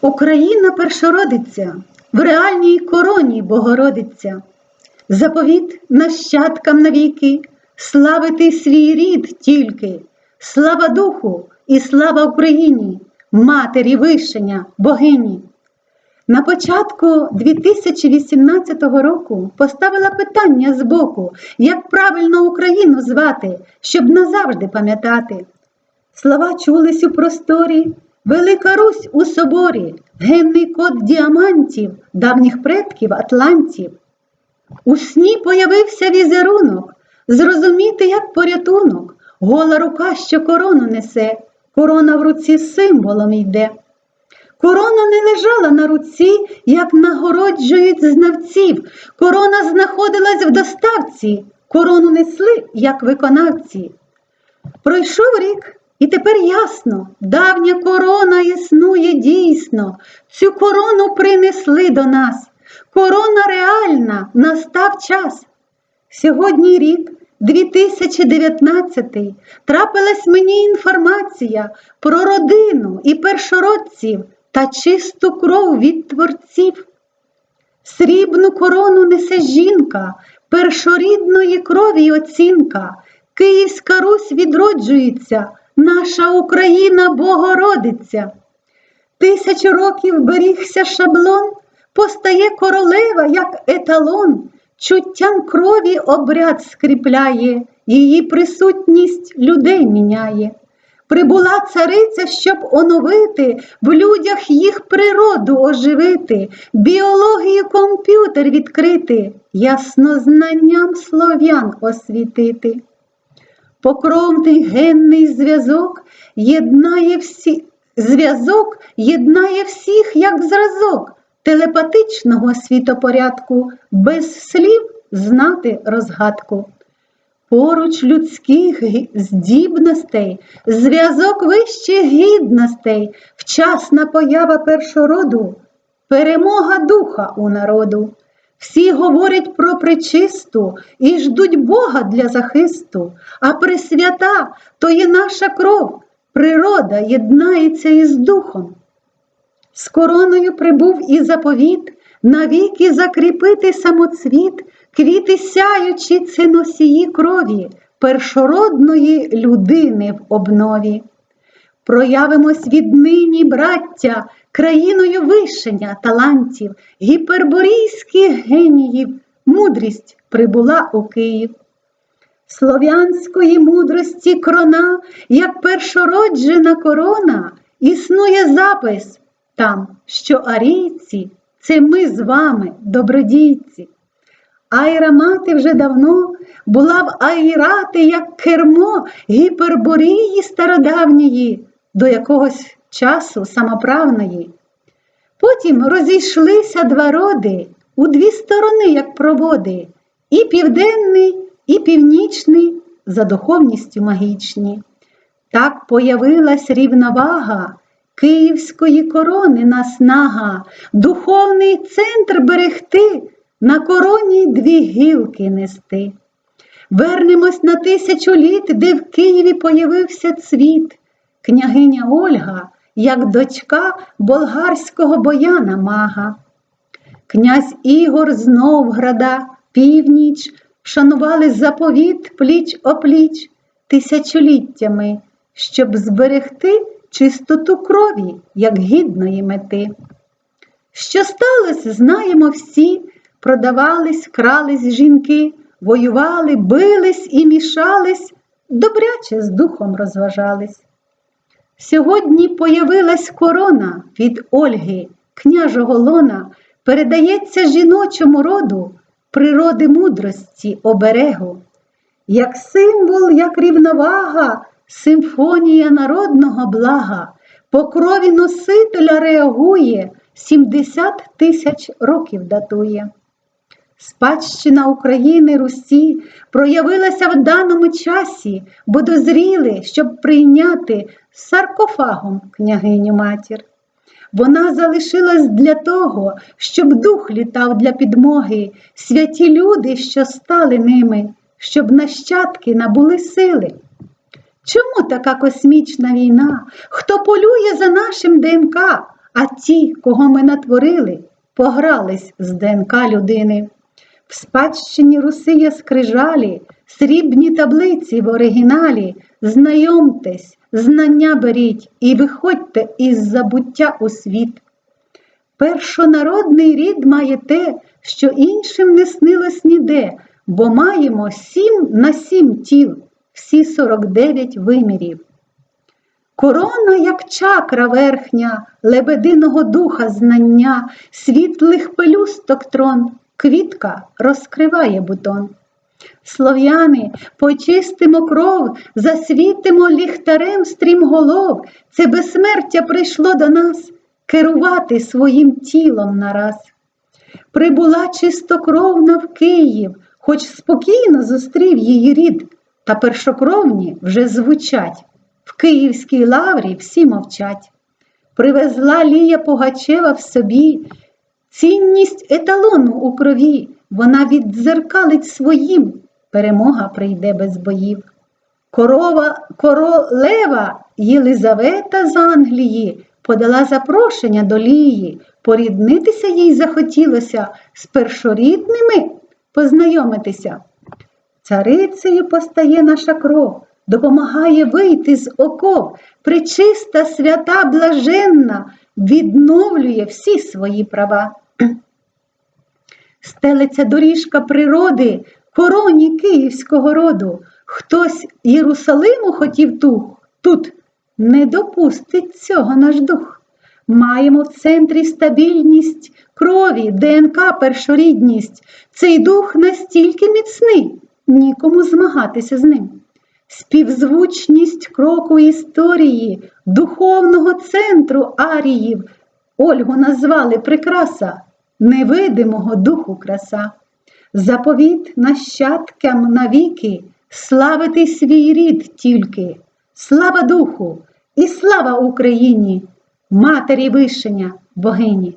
Україна першородиця, в реальній короні Богородиця, заповіт нащадкам навіки, славити свій рід тільки, слава Духу і слава Україні, Матері Вишення, Богині. На початку 2018 року поставила питання збоку, як правильно Україну звати, щоб назавжди пам'ятати. Слова чулись у просторі, Велика Русь у соборі, генний код діамантів, давніх предків атлантів. У сні появився візерунок, зрозуміти, як порятунок, гола рука, що корону несе, корона в руці символом йде. Корона не лежала на руці, як нагороджують знавців. Корона знаходилась в доставці, корону несли, як виконавці. Пройшов рік, і тепер ясно, давня корона існує дійсно. Цю корону принесли до нас. Корона реальна, настав час. Сьогодні рік 2019 трапилась мені інформація про родину і першородців та чисту кров від творців. Срібну корону несе жінка, першорідної крові оцінка. Київська Русь відроджується, наша Україна Богородиця. Тисячу років берігся шаблон, постає королева, як еталон, чуттям крові обряд скріпляє, її присутність людей міняє. Прибула цариця, щоб оновити, в людях їх природу оживити, біологію комп'ютер відкрити, яснознанням слов'ян освітити. Покровний генний зв'язок єднає всі... зв'язок єднає всіх як зразок телепатичного світопорядку, без слів знати розгадку. Поруч людських здібностей, зв'язок вищих гідностей, вчасна поява першороду, перемога духа у народу. Всі говорять про причисту і ждуть Бога для захисту, а пресвята то є наша кров, природа єднається із духом. З короною прибув і заповіт, навіки закріпити самоцвіт, квіти сяючі це носії крові, першородної людини в обнові. Проявимось віднині, браття, країною вишення талантів, гіперборійських геніїв, мудрість прибула у Київ. Слов'янської мудрості крона, як першороджена корона, існує запис там, що арійці це ми з вами, добродійці. Айра мати вже давно була в айрати, як кермо гіперборії стародавньої, до якогось часу самоправної. Потім розійшлися два роди у дві сторони, як проводи, і південний, і північний за духовністю магічні. Так появилась рівновага київської корони наснага, духовний центр берегти, на короні дві гілки нести. Вернемось на тисячу літ, де в Києві появився цвіт, княгиня Ольга, як дочка болгарського бояна мага. Князь Ігор з Новграда, північ, шанували заповіт пліч опліч тисячоліттями, щоб зберегти чистоту крові, як гідної мети. Що сталося, знаємо всі, продавались, крались жінки, воювали, бились і мішались, добряче з духом розважались. Сьогодні появилась корона від Ольги, княжого лона, передається жіночому роду, природи мудрості оберегу. Як символ, як рівновага, симфонія народного блага, по крові носителя реагує, 70 тисяч років датує. Спадщина України Русі проявилася в даному часі, бо дозріли, щоб прийняти саркофагом княгиню матір. Вона залишилась для того, щоб дух літав для підмоги, святі люди, що стали ними, щоб нащадки набули сили. Чому така космічна війна? Хто полює за нашим ДНК? а ті, кого ми натворили, погрались з ДНК людини. В спадщині руси є скрижалі, срібні таблиці в оригіналі. Знайомтесь, знання беріть і виходьте із забуття у світ. Першонародний рід має те, що іншим не снилось ніде, бо маємо сім на сім тіл, всі 49 вимірів. Корона, як чакра верхня, лебединого духа знання, світлих пелюсток трон, квітка розкриває бутон. Слов'яни, почистимо кров, засвітимо ліхтарем стрімголов, це безсмертя прийшло до нас керувати своїм тілом нараз. Прибула чистокровна в Київ, хоч спокійно зустрів її рід, та першокровні вже звучать. В Київській лаврі всі мовчать. Привезла Лія Пугачева в собі, цінність еталону у крові, вона віддзеркалить своїм, перемога прийде без боїв. Корова королева Єлизавета з Англії подала запрошення до Лії, поріднитися їй захотілося з першорідними познайомитися. Царицею постає наша кров, допомагає вийти з оков, причиста свята блаженна, відновлює всі свої права. Стелиться доріжка природи, короні київського роду. Хтось Єрусалиму хотів ту, тут, не допустить цього наш дух. Маємо в центрі стабільність крові, ДНК першорідність. Цей дух настільки міцний, нікому змагатися з ним. Співзвучність кроку історії, духовного центру аріїв. Ольгу назвали прикраса, невидимого духу краса. Заповіт нащадкам навіки, славити свій рід тільки. Слава духу і слава Україні, матері вишення, богині.